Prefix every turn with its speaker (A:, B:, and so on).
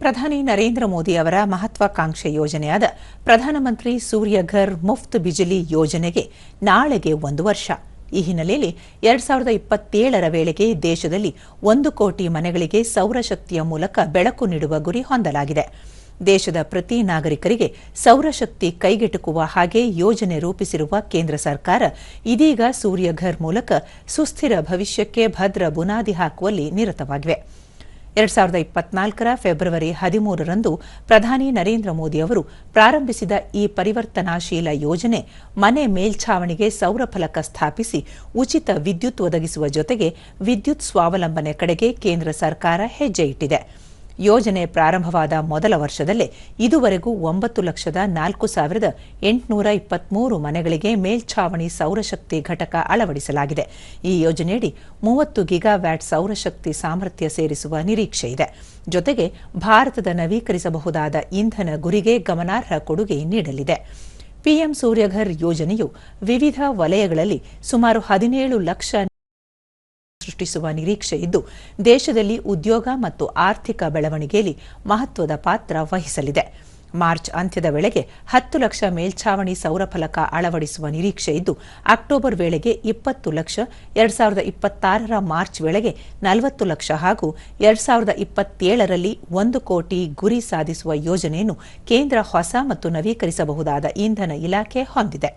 A: ಪ್ರಧಾನಿ ನರೇಂದ್ರ ಮೋದಿ ಅವರ ಮಹತ್ವಾಕಾಂಕ್ಷೆ ಯೋಜನೆಯಾದ ಪ್ರಧಾನಮಂತ್ರಿ ಸೂರ್ಯಘರ್ ಮುಫ್ತ್ ಬಿಜಲಿ ಯೋಜನೆಗೆ ನಾಳೆಗೆ ಒಂದು ವರ್ಷ. ಈ ಹಿನ್ನೆಲೆಯಲ್ಲಿ ಎರಡ್ ಸಾವಿರದ ಇಪ್ಪತ್ತೇಳರ ವೇಳೆಗೆ ದೇಶದಲ್ಲಿ ಒಂದು ಕೋಟಿ ಮನೆಗಳಿಗೆ ಸೌರಶಕ್ತಿಯ ಮೂಲಕ ಬೆಳಕು ನೀಡುವ ಗುರಿ ಹೊಂದಲಾಗಿದೆ. ದೇಶದ ಪ್ರತಿ ನಾಗರಿಕರಿಗೆ ಸೌರಶಕ್ತಿ ಕೈಗೆಟುಕುವ ಹಾಗೆ ಯೋಜನೆ ರೂಪಿಸಿರುವ ಕೇಂದ್ರ ಸರ್ಕಾರ ಇದೀಗ ಸೂರ್ಯಘರ್ ಮೂಲಕ ಸುಸ್ಥಿರ ಭವಿಷ್ಯಕ್ಕೆ ಭದ್ರ ಬುನಾದಿ ಹಾಕುವಲ್ಲಿ ನಿರತವಾಗಿವೆ ಎರಡ್ ಸಾವಿರದ ಇಪ್ಪತ್ನಾಲ್ಕರ ಫೆಬ್ರವರಿ ಹದಿಮೂರರಂದು ಪ್ರಧಾನಿ ನರೇಂದ್ರ ಮೋದಿ ಅವರು ಪ್ರಾರಂಭಿಸಿದ ಈ ಪರಿವರ್ತನಾಶೀಲ ಯೋಜನೆ ಮನೆ ಮೇಲ್ಛಾವಣಿಗೆ ಸೌರ ಫಲಕ ಸ್ಥಾಪಿಸಿ ಉಚಿತ ವಿದ್ಯುತ್ ಒದಗಿಸುವ ಜೊತೆಗೆ ವಿದ್ಯುತ್ ಸ್ವಾವಲಂಬನೆ ಕಡೆಗೆ ಕೇಂದ್ರ ಸರ್ಕಾರ ಹೆಜ್ಜೆ ಇಟ್ಟಿದೆ. ಯೋಜನೆ ಪ್ರಾರಂಭವಾದ ಮೊದಲ ವರ್ಷದಲ್ಲೇ ಇದುವರೆಗೂ ಒಂಬತ್ತು ಲಕ್ಷದ ನಾಲ್ಕು ಸಾವಿರದ ಎಂಟುನೂರ ಇಪ್ಪತ್ಮೂರು ಮನೆಗಳಿಗೆ ಮೇಲ್ಛಾವಣಿ ಸೌರಶಕ್ತಿ ಘಟಕ ಅಳವಡಿಸಲಾಗಿದೆ. ಈ ಯೋಜನೆಯಡಿ ಮೂವತ್ತು ಗಿಗಾವ್ಯಾಟ್ ಸೌರಶಕ್ತಿ ಸಾಮರ್ಥ್ಯ ಸೇರಿಸುವ ನಿರೀಕ್ಷೆ ಇದೆ. ಜೊತೆಗೆ ಭಾರತದ ನವೀಕರಿಸಬಹುದಾದ ಇಂಧನ ಗುರಿಗೆ ಗಮನಾರ್ಹ ಕೊಡುಗೆ ನೀಡಲಿದೆ. ಪಿಎಂ ಸೂರ್ಯಘರ್ ಯೋಜನೆಯು ವಿವಿಧ ವಲಯಗಳಲ್ಲಿ ಸುಮಾರು ಹದಿನೇಳು ಲಕ್ಷ ಸೃಷ್ಟಿಸುವ ನಿರೀಕ್ಷೆ ಇದ್ದು, ದೇಶದಲ್ಲಿ ಉದ್ಯೋಗ ಮತ್ತು ಆರ್ಥಿಕ ಬೆಳವಣಿಗೆಯಲ್ಲಿ ಮಹತ್ವದ ಪಾತ್ರ ವಹಿಸಲಿದೆ. ಮಾರ್ಚ್ ಅಂತ್ಯದ ವೇಳೆಗೆ ಹತ್ತು ಲಕ್ಷ ಮೇಲ್ಛಾವಣಿ ಸೌರಫಲಕ ಅಳವಡಿಸುವ ನಿರೀಕ್ಷೆ ಇದ್ದು, ಅಕ್ಟೋಬರ್ ವೇಳೆಗೆ ಇಪ್ಪತ್ತು ಲಕ್ಷ, ಎರಡ್ ಸಾವಿರದ ಇಪ್ಪತ್ತಾರರ ಮಾರ್ಚ್ ವೇಳೆಗೆ ನಲವತ್ತು ಲಕ್ಷ ಹಾಗೂ ಎರಡ್ ಸಾವಿರದ ಇಪ್ಪತ್ತೇಳರಲ್ಲಿ ಒಂದು ಕೋಟಿ ಗುರಿ ಸಾಧಿಸುವ ಯೋಜನೆಯನ್ನು ಕೇಂದ್ರ ಹೊಸ ಮತ್ತು ನವೀಕರಿಸಬಹುದಾದ ಇಂಧನ ಇಲಾಖೆ ಹೊಂದಿದೆ.